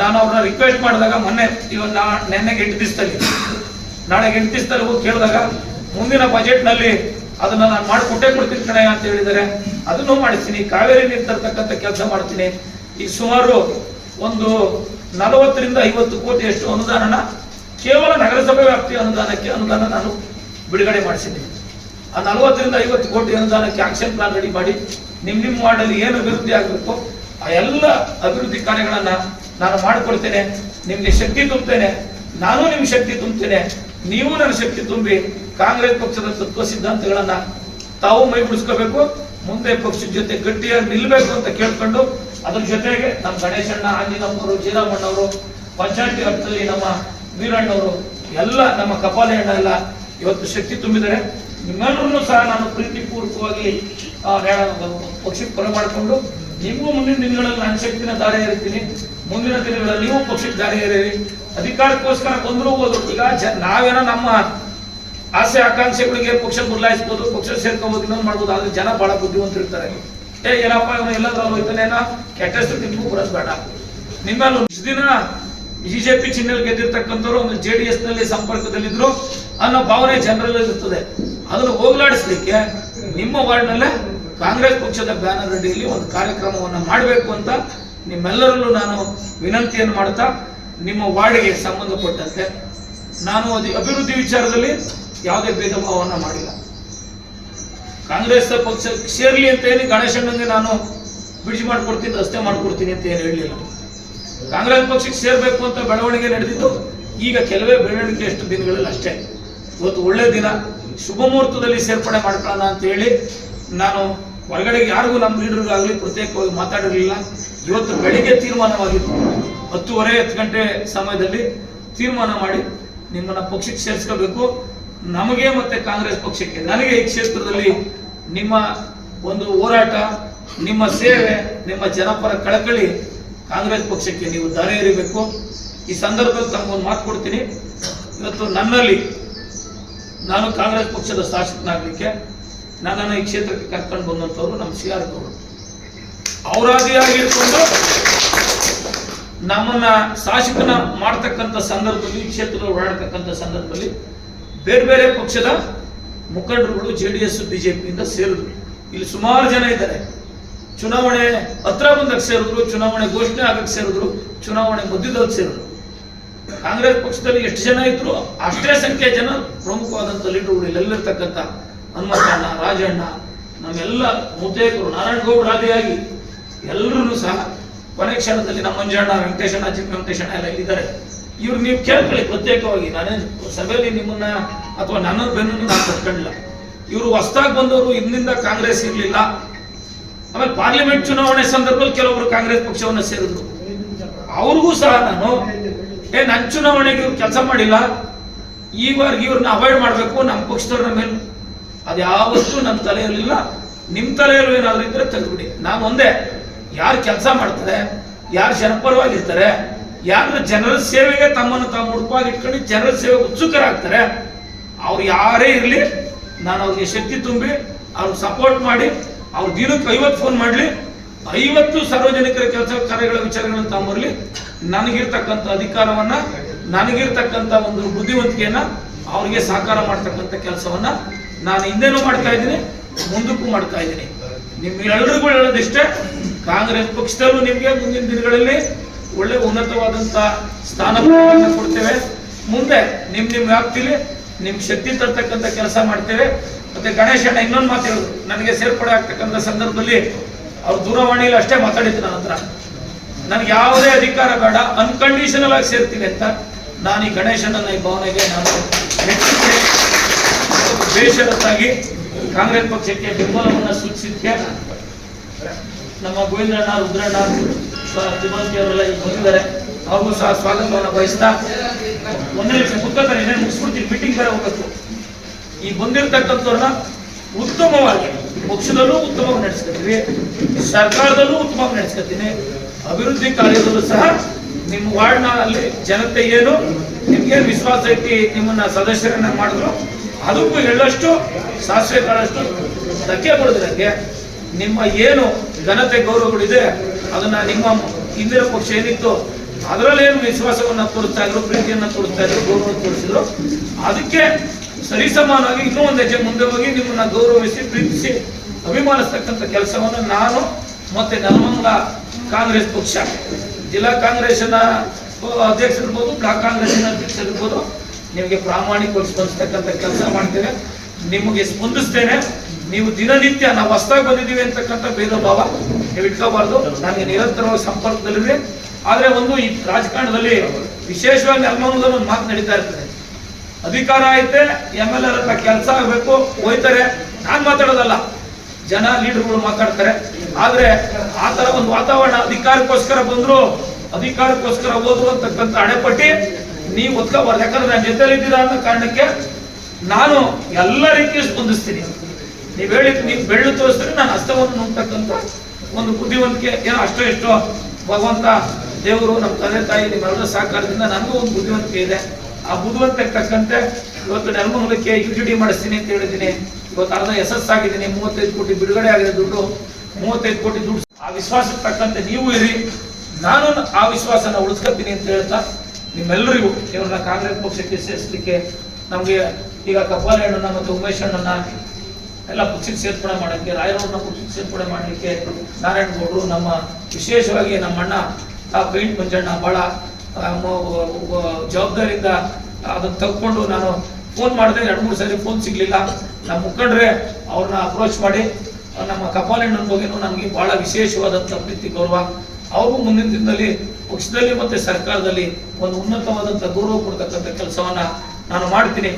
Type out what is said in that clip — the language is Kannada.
ನಾನು ಅವ್ರನ್ನ ರಿಕ್ವೆಸ್ಟ್ ಮಾಡಿದಾಗ ಮೊನ್ನೆ ಇವನ್ ನೆನ್ನೆಗೆ ಎಂಟು ದಿವಸದಲ್ಲಿ. ನಾಳೆ ಎಂಟು ದಿವಸದಲ್ಲಿ ಹೋಗಿ ಕೇಳಿದಾಗ ಮುಂದಿನ ಬಜೆಟ್ನಲ್ಲಿ ಅದನ್ನ ನಾನು ಮಾಡಿಕೊಟ್ಟೇ ಕೊಡ್ತೀನಿ ಕಣೆ ಅಂತ ಹೇಳಿದರೆ ಅದನ್ನು ಮಾಡಿಸ್ತೀನಿ. ಕಾವೇರಿ ನೀರು ತರ್ತಕ್ಕಂಥ ಕೆಲಸ ಮಾಡ್ತೀನಿ. ಈ ಸುಮಾರು ಒಂದು ನಲವತ್ತರಿಂದ ಐವತ್ತು ಕೋಟಿಯಷ್ಟು ಅನುದಾನನ ಕೇವಲ ನಗರಸಭೆ ವ್ಯಾಪ್ತಿಯ ಅನುದಾನಕ್ಕೆ ಅನುದಾನ ನಾನು ಬಿಡುಗಡೆ ಮಾಡಿಸಿದ್ದೀನಿ. ಆ ನಲವತ್ತರಿಂದ ಐವತ್ತು ಕೋಟಿ ಅನುದಾನಕ್ಕೆ ಆಕ್ಷನ್ ಪ್ಲಾನ್ ರೆಡಿ ಮಾಡಿ ನಿಮ್ ನಿಮ್ಮ ವಾರ್ಡಲ್ಲಿ ಏನು ಅಭಿವೃದ್ಧಿ ಆಗಬೇಕು, ಆ ಎಲ್ಲ ಅಭಿವೃದ್ಧಿ ಕಾರ್ಯಗಳನ್ನ ನಾನು ಮಾಡಿಕೊಡ್ತೇನೆ, ನಿಮಗೆ ಶಕ್ತಿ ತುಂಬುತ್ತೇನೆ ನಾನು ನಿಮ್ಗೆ ಶಕ್ತಿ ತುಂಬುತ್ತೇನೆ ನೀವು ನನ್ನ ಶಕ್ತಿ ತುಂಬಿ ಕಾಂಗ್ರೆಸ್ ಪಕ್ಷದ ತತ್ವ ಸಿದ್ಧಾಂತಗಳನ್ನ ತಾವು ಮೈಗೂಡಿಸ್ಕೋಬೇಕು, ಮುಂದೆ ಪಕ್ಷದ ಜೊತೆ ಗಟ್ಟಿಯಾಗಿ ನಿಲ್ಬೇಕು ಅಂತ ಕೇಳ್ಕೊಂಡು ಅದ್ರ ಜೊತೆಗೆ ನಮ್ಮ ಗಣೇಶಣ್ಣ ಆಂಜಿನಮ್ಮವರು ಜೀರಾಮಣ್ಣವರು, ಪಂಚಾಯತಿ ಅರ್ಥದಲ್ಲಿ ನಮ್ಮ ವೀರಣ್ಣವರು, ಎಲ್ಲ ನಮ್ಮ ಕಪಾಲಿ ಎಲ್ಲ ಇವತ್ತು ಶಕ್ತಿ ತುಂಬಿದ್ದಾರೆ. ನಿಮ್ಮೆಲ್ಲರನ್ನು ಸಹ ನಾನು ಪ್ರೀತಿಪೂರ್ವಕವಾಗಿ ನ್ಯಾಯ- ಪಕ್ಷಕ್ಕೆ ಕೊಲೆ ಮಾಡಿಕೊಂಡು, ನಿಮಗೂ ಮುಂದಿನ ದಿನಗಳಲ್ಲಿ ನಾನು ಶಕ್ತಿನ ದಾರಿ ಎರಿತೀನಿ ಮುಂದಿನ ದಿನಗಳಲ್ಲಿ ನೀವು ಪಕ್ಷಕ್ಕೆ ಇರಲಿ ಅಧಿಕಾರಕ್ಕೋಸ್ಕರ ಬಂದರೂ ಹೋದ್ರು. ಈಗ ನಾವೇನೋ ನಮ್ಮ ಆಸೆ, ಆಕಾಂಕ್ಷೆಗಳಿಗೆ ಪಕ್ಷ ಬದಲಾಯಿಸ್ಬೋದು, ಪಕ್ಷ ಸೇರ್ಕೋಬಹುದು ಇನ್ನೊಂದು ಮಾಡ್ಬೋದು, ಆದ್ರೆ ಜನ ಬಹಳ ಬುದ್ಧಿವಂತರಿರ್ತಾರೆ. ಏ, ಏನಪ್ಪ ಇವನು ಎಲ್ಲಾದ್ರೂ ಇದನ್ನೇನ ಕೆಟ್ಟ ಹೆಸರು ತಿನ್ಕೊ ಬರೋದು ಬೇಡ. ನಿಮ್ಮಲ್ಲಿ ಇಷ್ಟು ದಿನ ಬಿಜೆಪಿ ಚಿಹ್ನೆಯಲ್ಲಿ ಗೆದ್ದಿರ್ತಕ್ಕಂಥವ್ರು ಒಂದು ಜೆ ಡಿ ಎಸ್ನಲ್ಲಿ ಸಂಪರ್ಕದಲ್ಲಿದ್ರು ಅನ್ನೋ ಭಾವನೆ ಜನರಲ್ಲಿ ಇರ್ತದೆ. ಅದನ್ನು ಹೋಗ್ಲಾಡಿಸ್ಲಿಕ್ಕೆ ನಿಮ್ಮ ವಾರ್ಡ್ನಲ್ಲೇ ಕಾಂಗ್ರೆಸ್ ಪಕ್ಷದ ಬ್ಯಾನರ್ ಅಡಿಯಲ್ಲಿ ಒಂದು ಕಾರ್ಯಕ್ರಮವನ್ನು ಮಾಡಬೇಕು ಅಂತ ನಿಮ್ಮೆಲ್ಲರಲ್ಲೂ ನಾನು ವಿನಂತಿಯನ್ನು ಮಾಡ್ತಾ ನಿಮ್ಮ ವಾರ್ಡ್ಗೆ ಸಂಬಂಧಪಟ್ಟಂತೆ ನಾನು ಅದು ಅಭಿವೃದ್ಧಿ ವಿಚಾರದಲ್ಲಿ ಯಾವುದೇ ಭೇದ ಭಾವವನ್ನು ಮಾಡಿಲ್ಲ. ಕಾಂಗ್ರೆಸ್ ಪಕ್ಷ ಸೇರ್ಲಿ ಅಂತ ಹೇಳಿ ಗಣೇಶಣ್ಣನಿಗೆ ನಾನು ಬಿಡಿಸಿ ಮಾಡ್ಕೊಡ್ತೀನಿ, ರಸ್ತೆ ಮಾಡ್ಕೊಡ್ತೀನಿ ಅಂತ ಏನು ಹೇಳಲಿಲ್ಲ. ಕಾಂಗ್ರೆಸ್ ಪಕ್ಷಕ್ಕೆ ಸೇರಬೇಕು ಅಂತ ಬೆಳವಣಿಗೆ ನಡೆದಿದ್ದು ಈಗ ಕೆಲವೇ ಬೆಳವಣಿಗೆ ಎಷ್ಟು ದಿನಗಳಲ್ಲಿ ಅಷ್ಟೇ. ಇವತ್ತು ಒಳ್ಳೆ ದಿನ, ಶುಭ ಮುಹೂರ್ತದಲ್ಲಿ ಸೇರ್ಪಡೆ ಮಾಡ್ಕೊಳ್ಳೋಣ ಅಂತ ಹೇಳಿ ನಾನು ಹೊರಗಡೆ ಯಾರಿಗೂ ನಮ್ಮ ಲೀಡರ್ಗಾಗಲಿ ಪ್ರತ್ಯೇಕವಾಗಿ ಮಾತಾಡಿರಲಿಲ್ಲ. ಇವತ್ತು ಬೆಳಿಗ್ಗೆ ತೀರ್ಮಾನವಾಗಿತ್ತು. ಹತ್ತುವರೆ ಹತ್ತು ಗಂಟೆ ಸಮಯದಲ್ಲಿ ತೀರ್ಮಾನ ಮಾಡಿ ನಿಮ್ಮನ್ನ ಪಕ್ಷಕ್ಕೆ ಸೇರಿಸ್ಕೋಬೇಕು. ನಮಗೆ ಮತ್ತೆ ಕಾಂಗ್ರೆಸ್ ಪಕ್ಷಕ್ಕೆ, ನನಗೆ ಈ ಕ್ಷೇತ್ರದಲ್ಲಿ ನಿಮ್ಮ ಒಂದು ಹೋರಾಟ, ನಿಮ್ಮ ಸೇವೆ, ನಿಮ್ಮ ಜನಪರ ಕಳಕಳಿ ಕಾಂಗ್ರೆಸ್ ಪಕ್ಷಕ್ಕೆ ನೀವು ದಾರಿ ಎರಿಬೇಕು ಈ ಸಂದರ್ಭದಲ್ಲಿ ತಮಗೊಂದು ಮಾತು ಕೊಡ್ತೀನಿ. ಇವತ್ತು ನನ್ನಲ್ಲಿ ನಾನು ಕಾಂಗ್ರೆಸ್ ಪಕ್ಷದ ಶಾಸಕನಾಗಲಿಕ್ಕೆ ನನ್ನನ್ನು ಈ ಕ್ಷೇತ್ರಕ್ಕೆ ಕರ್ಕೊಂಡು ಬಂದಂಥವ್ರು ನಮ್ಮ ಸಿ ಆರ್ ಗೌಡರು ಅವರಾದಿಯಾಗಿರ್ಕೊಂಡು ನಮ್ಮನ್ನ ಶಾಸಕನ ಮಾಡ್ತಕ್ಕಂಥ ಸಂದರ್ಭದಲ್ಲಿ, ಈ ಕ್ಷೇತ್ರದಲ್ಲಿ ಓಡಾಡ್ತಕ್ಕಂಥ ಸಂದರ್ಭದಲ್ಲಿ ಬೇರೆ ಬೇರೆ ಪಕ್ಷದ ಮುಖಂಡರುಗಳು, ಜೆ ಡಿ ಎಸ್ ಬಿಜೆಪಿಯಿಂದ ಸೇರಿದ್ರು. ಇಲ್ಲಿ ಸುಮಾರು ಜನ ಇದ್ದಾರೆ. ಚುನಾವಣೆ ಹತ್ರ ಬಂದಾಗ ಸೇರಿದ್ರು, ಚುನಾವಣೆ ಘೋಷಣೆ ಆಗಕ್ಕೆ ಸೇರಿದ್ರು, ಚುನಾವಣೆ ಮಧ್ಯದಲ್ಲಿ ಸೇರಿದ್ರು. ಕಾಂಗ್ರೆಸ್ ಪಕ್ಷದಲ್ಲಿ ಎಷ್ಟು ಜನ ಇದ್ರು? ಅಷ್ಟೇ ಸಂಖ್ಯೆ ಜನ ಪ್ರಮುಖವಾದಂಥ ಲೀಡರ್ಗಳು ಇಲ್ಲೆಲ್ಲಿರ್ತಕ್ಕಂಥ ಹನುಮಂತಣ್ಣ, ರಾಜಣ್ಣ, ನಮ್ಮೆಲ್ಲ ಮುತ್ತೇಕರು ನಾರಾಯಣಗೌಡರು ಆದಿಯಾಗಿ ಎಲ್ಲರೂ ಸಹ ಕೊನೆ ಕ್ಷಣದಲ್ಲಿ ನಮ್ಮ ಮಂಜಣ್ಣ, ವೆಂಕಟೇಶಣ್ಣ ಜಿಮ್ ವೆಂಕಟೇಶಣ್ಣ ಎಲ್ಲ ಇಲ್ಲಿದ್ದಾರೆ. ಇವ್ರು ನೀವು ಕೇಳ್ಕೊಳ್ಳಿ ಪ್ರತ್ಯೇಕವಾಗಿ, ನಾನೇ ಸಭೆಯಲ್ಲಿ ನಿಮ್ಮನ್ನ ಅಥವಾ ನನ್ನ ಬೆನ್ನನ್ನು ನಾನು ಕಟ್ಕೊಂಡಿಲ್ಲ. ಇವರು ಹೊಸದಾಗಿ ಬಂದವರು ಇಂದಿಂದ ಕಾಂಗ್ರೆಸ್ ಇರಲಿಲ್ಲ. ಆಮೇಲೆ ಪಾರ್ಲಿಮೆಂಟ್ ಚುನಾವಣೆ ಸಂದರ್ಭದಲ್ಲಿ ಕೆಲವರು ಕಾಂಗ್ರೆಸ್ ಪಕ್ಷವನ್ನು ಸೇರಿದ್ರು. ಅವ್ರಿಗೂ ಸಹ ನಾನು, ಏ ನನ್ನ ಚುನಾವಣೆಗೆ ಇವ್ರು ಕೆಲಸ ಮಾಡಿಲ್ಲ. ಈವರೆಗೆ ಇವ್ರನ್ನ ಅವಾಯ್ಡ್ ಮಾಡಬೇಕು, ನಮ್ಮ ಪಕ್ಷದವ್ರ ಮೇಲೆ ಅದು ಯಾವತ್ತೂ ನಮ್ಮ ತಲೆಯಲ್ಲಿಲ್ಲ ನಿಮ್ಮ ತಲೆಯಲ್ಲೂ ಏನಾದರೂ ಇದ್ರೆ ತೆಗೆದುಬಿಡಿ. ನಾನು ಒಂದೇ, ಯಾರು ಕೆಲಸ ಮಾಡ್ತಾರೆ, ಯಾರು ಜನಪರವಾಗಿರ್ತಾರೆ, ಯಾರು ಜನರ ಸೇವೆಗೆ ತಮ್ಮನ್ನು ತಾವು ಮುಡುಪಾಗಿ ಇಟ್ಕೊಂಡು ಜನರ ಸೇವೆಗೆ ಉತ್ಸುಕರಾಗ್ತಾರೆ, ಅವ್ರು ಯಾರೇ ಇರಲಿ, ನಾನು ಅವ್ರಿಗೆ ಶಕ್ತಿ ತುಂಬಿ, ಅವ್ರಿಗೆ ಸಪೋರ್ಟ್ ಮಾಡಿ, ಅವ್ರ ದಿನಕ್ಕೆ ಐವತ್ತು ಫೋನ್ ಮಾಡಲಿ, ಐವತ್ತು ಸಾರ್ವಜನಿಕರ ಕೆಲಸ ಕಾರ್ಯಗಳ ವಿಚಾರಗಳನ್ನು ತಗೊಂಬರ್ಲಿ ನನಗಿರ್ತಕ್ಕಂಥ ಅಧಿಕಾರವನ್ನ, ನನಗಿರ್ತಕ್ಕಂಥ ಒಂದು ಬುದ್ಧಿವಂತಿಕೆಯನ್ನ, ಅವ್ರಿಗೆ ಸಹಕಾರ ಮಾಡ್ತಕ್ಕಂಥ ಕೆಲಸವನ್ನ ನಾನು ಹಿಂದೆನೂ ಮಾಡ್ತಾ ಇದ್ದೀನಿ, ಮುಂದಕ್ಕೂ ಮಾಡ್ತಾ ಇದ್ದೀನಿ. ನಿಮ್ಗೆಲ್ಲರಿಗೂ ಹೇಳೋದಿಷ್ಟೇ ಕಾಂಗ್ರೆಸ್ ಪಕ್ಷದಲ್ಲೂ ನಿಮಗೆ ಮುಂದಿನ ದಿನಗಳಲ್ಲಿ ಒಳ್ಳೆ ಉನ್ನತವಾದಂಥ ಸ್ಥಾನ ಕೊಡ್ತೇವೆ. ಮುಂದೆ ನಿಮ್ ನಿಮ್ ವ್ಯಾಪ್ತಿಲಿ ನಿಮ್ಮ ಶಕ್ತಿ ತರ್ತಕ್ಕಂಥ ಕೆಲಸ ಮಾಡ್ತೇವೆ. ಮತ್ತೆ ಗಣೇಶಣ್ಣ ಇನ್ನೊಂದು ಮಾತು ಹೇಳಿದ್ರು ನನಗೆ ಸೇರ್ಪಡೆ ಆಗ್ತಕ್ಕಂಥ ಸಂದರ್ಭದಲ್ಲಿ ಅವ್ರು ದೂರವಾಣಿಯಲ್ಲಿ ಅಷ್ಟೇ ಮಾತಾಡಿದ್ರು ನನ್ನ ಹತ್ರ. ನನಗೆ ಯಾವುದೇ ಅಧಿಕಾರ ಬೇಡ ಅನ್ಕಂಡೀಷನಲ್ ಆಗಿ ಸೇರ್ತೀನಿ ಅಂತ. ನಾನು ಈ ಗಣೇಶಣ್ಣನ ಈ ಭಾವನೆಗೆ ನಾನು ಬೇಷರತ್ತಾಗಿ ಕಾಂಗ್ರೆಸ್ ಪಕ್ಷಕ್ಕೆ ಬೆಂಬಲವನ್ನು ಸೂಚಿಸಿದ್ದೆ ನಮ್ಮ ಗೋವಿಂದಣ್ಣ, ರುದ್ರಣ್ಣ ಅವರೆಲ್ಲ ಈಗ ಬಂದಿದ್ದಾರೆ. ಅವ್ರಿಗೂ ಸಹ ಸ್ವಾಗತವನ್ನು ಬಯಸ್ತಾ ಒಂದೇ ನಿಮಿಷ ಮುಖಂಡರು ಏನೇನು ಮುಗಿಸ್ಬಿಡ್ತೀನಿ. ಮೀಟಿಂಗ್ ಬೇರೆ ಹೋಗಬೇಕು. ಈ ಬಂದಿರತಕ್ಕಂಥವ್ರನ್ನ ಉತ್ತಮವಾಗಿ ಪಕ್ಷದಲ್ಲೂ ಉತ್ತಮವಾಗಿ ನಡೆಸ್ಕೊತೀವಿ, ಸರ್ಕಾರದಲ್ಲೂ ಉತ್ತಮವಾಗಿ ನಡೆಸ್ಕೊತೀನಿ. ಅಭಿವೃದ್ಧಿ ಕಾರ್ಯದಲ್ಲೂ ಸಹ ನಿಮ್ಮ ವಾರ್ಡ್ನ ಅಲ್ಲಿ ಜನತೆ ಏನು ನಿಮ್ಗೆ ವಿಶ್ವಾಸ ಐತಿ, ನಿಮ್ಮನ್ನ ಸದಸ್ಯರನ್ನ ಮಾಡಿದ್ರು ಅದಕ್ಕೂ ಎಳ್ಳಷ್ಟು ಸಾಸಿವೆ ಕಾಳಷ್ಟು ಧಕ್ಕೆ ಬಡದ್ರಂಗೆ ನಿಮ್ಮ ಏನು ಘನತೆ ಗೌರವಗಳಿದೆ, ಅದನ್ನ ನಿಮ್ಮ ಹಿಂದಿನ ಪಕ್ಷ ಏನಿತ್ತು, ಅದರಲ್ಲೇನು ವಿಶ್ವಾಸವನ್ನು ವಿಶ್ವಾಸವನ್ನ ತೋರಿಸ್ತಾ ಇದ್ರು, ಪ್ರೀತಿಯನ್ನ ತೋರಿಸ್ತಾ ಇದ್ರು, ಗೌರವ ತೋರಿಸಿದ್ರು, ಅದಕ್ಕೆ ಸರಿಸಮಾನವಾಗಿ ಇನ್ನೂ ಒಂದು ಹೆಜ್ಜೆ ಮುಂದೆ ಹೋಗಿ ನಿಮ್ಮನ್ನ ಗೌರವಿಸಿ, ಪ್ರೀತಿಸಿ ಅಭಿಮಾನಿಸ್ತಕ್ಕಂಥ ಕೆಲಸವನ್ನು ನಾನು ಮತ್ತೆ ನಲಮಂಗ ಕಾಂಗ್ರೆಸ್ ಪಕ್ಷ, ಜಿಲ್ಲಾ ಕಾಂಗ್ರೆಸ್ನ ಅಧ್ಯಕ್ಷರಿರ್ಬೋದು, ಬ್ಲಾಕ್ ಕಾಂಗ್ರೆಸ್ನ ಅಧ್ಯಕ್ಷರಿರ್ಬೋದು ನಿಮಗೆ ಪ್ರಾಮಾಣಿಕವಾಗಿ ಸ್ಪಂದಿಸ್ತಕ್ಕಂಥ ಕೆಲಸ ಮಾಡ್ತೇನೆ, ನಿಮಗೆ ಸ್ಪಂದಿಸ್ತೇನೆ. ನೀವು ದಿನನಿತ್ಯ ನಾವು ಹೊಸದಾಗಿ ಬಂದಿದ್ದೀವಿ ಅಂತಕ್ಕಂಥ ಭೇದ ಭಾವ ನೀವು ಇಟ್ಕೋಬಾರ್ದು. ನನಗೆ ನಿರಂತರವಾಗಿ ಸಂಪರ್ಕದಲ್ಲಿದೆ ಆದರೆ ಒಂದು ಈ ರಾಜಕಾರಣದಲ್ಲಿ ವಿಶೇಷವಾಗಿ ನೆಲಮಂಗಲದಲ್ಲಿ ಒಂದು ಮಾತು ನಡೀತಾ ಇರ್ತದೆ. ಅಧಿಕಾರ ಐತೆ ಎಂ ಎಲ್ ಹತ್ರ ಕೆಲಸ ಆಗಬೇಕು, ಹೋಯ್ತಾರೆ. ನಾನು ಮಾತಾಡೋದಲ್ಲ. ಜನ, ಲೀಡರ್ಗಳು ಮಾತಾಡ್ತಾರೆ. ಆದರೆ ಆ ಥರ ಒಂದು ವಾತಾವರಣ ಅಧಿಕಾರಕ್ಕೋಸ್ಕರ ಬಂದ್ರು, ಅಧಿಕಾರಕ್ಕೋಸ್ಕರ ಹೋದ್ರು ಅಂತಕ್ಕಂಥ ಹಣೆಪಟ್ಟಿ ನೀವು ಒತ್ಕೋಬಾರ್ದು. ಯಾಕಂದ್ರೆ ಜೊತೆಲಿ ಇದ್ದೀರಾ ಅನ್ನೋ ಕಾರಣಕ್ಕೆ ನಾನು ಎಲ್ಲ ರೀತಿಯ ಸ್ಪಂದಿಸ್ತೀನಿ. ನೀವು ಹೇಳಿದ್ ನೀವು ಬೆಳ್ಳು ತೋರಿಸಿದ್ರೆ ನಾನು ಹಸ್ತವನ್ನು ನೋಡ್ತಕ್ಕಂಥ ಒಂದು ಬುದ್ಧಿವಂತಿಕೆ. ಏನೋ ಅಷ್ಟೋ ಎಷ್ಟೋ ಭಗವಂತ ದೇವರು ನಮ್ಮ ತಂದೆ ತಾಯಿ ನಿಮ್ಮೆಲ್ಲರ ಸಹಕಾರದಿಂದ ನನಗೂ ಒಂದು ಬುದ್ಧಿವಂತಿಕೆ ಇದೆ. ಆ ಬುದ್ಧಿವಂತಿಕೆ ತಕ್ಕಂತೆ ಇವತ್ತು ನೆಲಮಂಗಲಕ್ಕೆ ಯು ಜಿ ಡಿ ಮಾಡಿಸ್ತೀನಿ ಅಂತ ಹೇಳಿದ್ದೀನಿ. ಇವತ್ತು ಅರ್ಧ ಯಶಸ್ಸಾಗಿದ್ದೀನಿ ಮೂವತ್ತೈದು ಕೋಟಿ ಬಿಡುಗಡೆ ಆಗಿದೆ ದುಡ್ಡು. ಮೂವತ್ತೈದು ಕೋಟಿ ದುಡ್ಡು. ಆ ವಿಶ್ವಾಸಕ್ಕೆ ತಕ್ಕಂತೆ ನೀವು ಇರಿ. ನಾನು ಆ ವಿಶ್ವಾಸನ ಉಳಿಸ್ಕೊತೀನಿ ಅಂತ ಹೇಳ್ತಾ ನಿಮ್ಮೆಲ್ಲರಿಗೂ ಇವ್ರನ್ನ ಕಾಂಗ್ರೆಸ್ ಪಕ್ಷಕ್ಕೆ ಸೇರಿಸಲಿಕ್ಕೆ ನಮಗೆ ಈಗ ಕಪಾಲಿ ನಮ್ಮ ಮತ್ತು ಉಮೇಶ್ ಅಣ್ಣನ ಎಲ್ಲ ಪಕ್ಷಕ್ಕೆ ಸೇರ್ಪಡೆ ಮಾಡೋಕ್ಕೆ, ರಾಯರವ್ರನ್ನ ಪಕ್ಷಕ್ಕೆ ಸೇರ್ಪಡೆ ಮಾಡಲಿಕ್ಕೆ ನಾರಾಯಣಗೌಡರು ನಮ್ಮ ವಿಶೇಷವಾಗಿ ನಮ್ಮ ಅಣ್ಣ ಆ ಪೈಂಟ್ ಮಂಜಣ್ಣ ವ- ಜವಾಬ್ದಾರಿಯಿಂದ ಅದನ್ನು ತಗೊಂಡು ನಾನು ಫೋನ್ ಮಾಡಿದೆ. ಎರಡು, ಮೂರು ಸಾರಿ ಫೋನ್ ಸಿಗ್ಲಿಲ್ಲ. ನಮ್ಮ ಮುಖಂಡ್ರೆ ಅವ್ರನ್ನ ಅಪ್ರೋಚ್ ಮಾಡಿ, ನಮ್ಮ ಕಪಾಲಣ್ಣನ ಬಗ್ಗೆನೂ ನಮಗೆ ಬಹಳ ವಿಶೇಷವಾದಂಥ ಪ್ರೀತಿ, ಗೌರವ. ಅವ್ರಿಗೂ ಮುಂದಿನ ದಿನದಲ್ಲಿ ಪಕ್ಷದಲ್ಲಿ ಮತ್ತೆ ಸರ್ಕಾರದಲ್ಲಿ ಒಂದು ಉನ್ನತವಾದಂಥ ಗೌರವ ಕೊಡ್ತಕ್ಕಂಥ ಕೆಲಸವನ್ನ ನಾನು ಮಾಡ್ತೀನಿ.